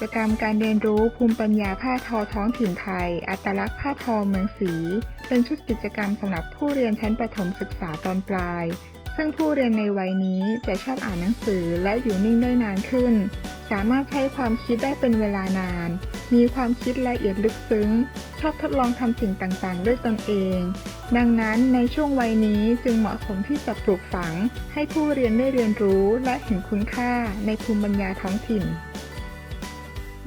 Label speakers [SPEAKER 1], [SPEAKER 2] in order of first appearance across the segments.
[SPEAKER 1] จกรรมการเรียนรู้ภูมิปัญญาผ้าทอท้องถิ่นไทย อัตลักษณ์ผ้าทอเมืองศรีเป็นชุดกิจกรรมสำหรับผู้เรียนชั้นประถมศึกษาตอนปลาย ซึ่งผู้เรียนในวัยนี้จะชอบอ่านหนังสือและอยู่นิ่งได้นานขึ้น สามารถใช้ความคิดได้เป็นเวลานาน มีความคิดละเอียดลึกซึ้ง ชอบทดลองทำสิ่งต่างๆ ด้วยตนเอง ดังนั้นในช่วงวัยนี้จึงเหมาะสมที่จะปลูกฝัง ให้ผู้เรียนได้เรียนรู้และเห็นคุณค่าในภูมิปัญญาท้องถิ่น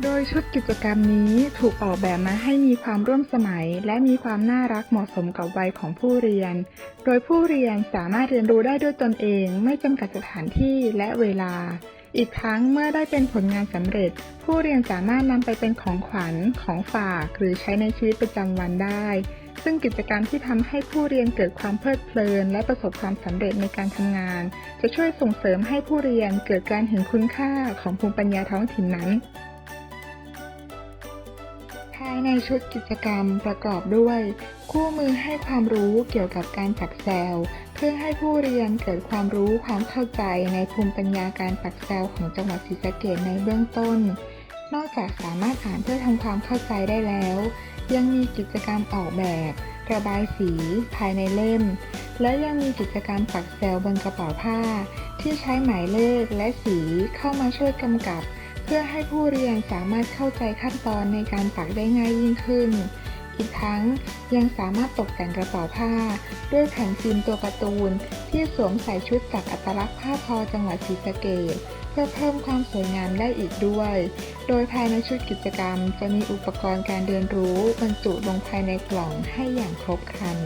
[SPEAKER 1] โดยชุดกิจกรรมนี้ถูกออกแบบมาให้มีความร่วมสมัย และมีความน่ารักเหมาะสมกับวัยของผู้เรียน โดยผู้เรียนสามารถเรียนรู้ได้ด้วยตนเอง ไม่จำกัดสถานที่และเวลา อีกทั้งเมื่อได้เป็นผลงานสำเร็จ ผู้เรียนสามารถนำไปเป็นของขวัญ ของฝาก หรือใช้ในชีวิตประจำวันได้ ซึ่งกิจกรรมที่ทำให้ผู้เรียนเกิดความเพลิดเพลิน และประสบความสำเร็จในการทำงาน จะช่วยส่งเสริมให้ผู้เรียนเกิดการเห็นคุณค่าของภูมิปัญญาท้องถิ่นนั้น ภายในชุดกิจกรรมประกอบด้วย คู่มือให้ความรู้เกี่ยวกับการปักแซลเพื่อให้ผู้เรียนเกิดความรู้ความเข้าใจในภูมิปัญญาการปักแซลของจังหวัดศรีสะเกษในเบื้องต้น นอกจากสามารถอ่านเพื่อทำความเข้าใจได้แล้ว ยังมีกิจกรรมออกแบบ ระบายสี ภายในเล่ม และยังมีกิจกรรมปักแซลบนกระเป๋าผ้า ที่ใช้หมายเลขและสีเข้ามาช่วยกำกับ เพื่อให้ผู้เรียนสามารถเข้าใจขั้นตอนในการปักได้ง่ายยิ่งขึ้น อีกทั้งยังสามารถตกแต่งกระเป๋าผ้า ด้วยแผ่นฟิล์มตัวการ์ตูน ที่สวมใส่ชุดจากอัตลักษณ์ผ้าทอจังหวัดศรีสะเกษเพื่อเพิ่มความสวยงามได้อีกด้วย โดยภายในชุดกิจกรรม จะมีอุปกรณ์การเรียนรู้บรรจุลงภายในกล่องให้อย่างครบครัน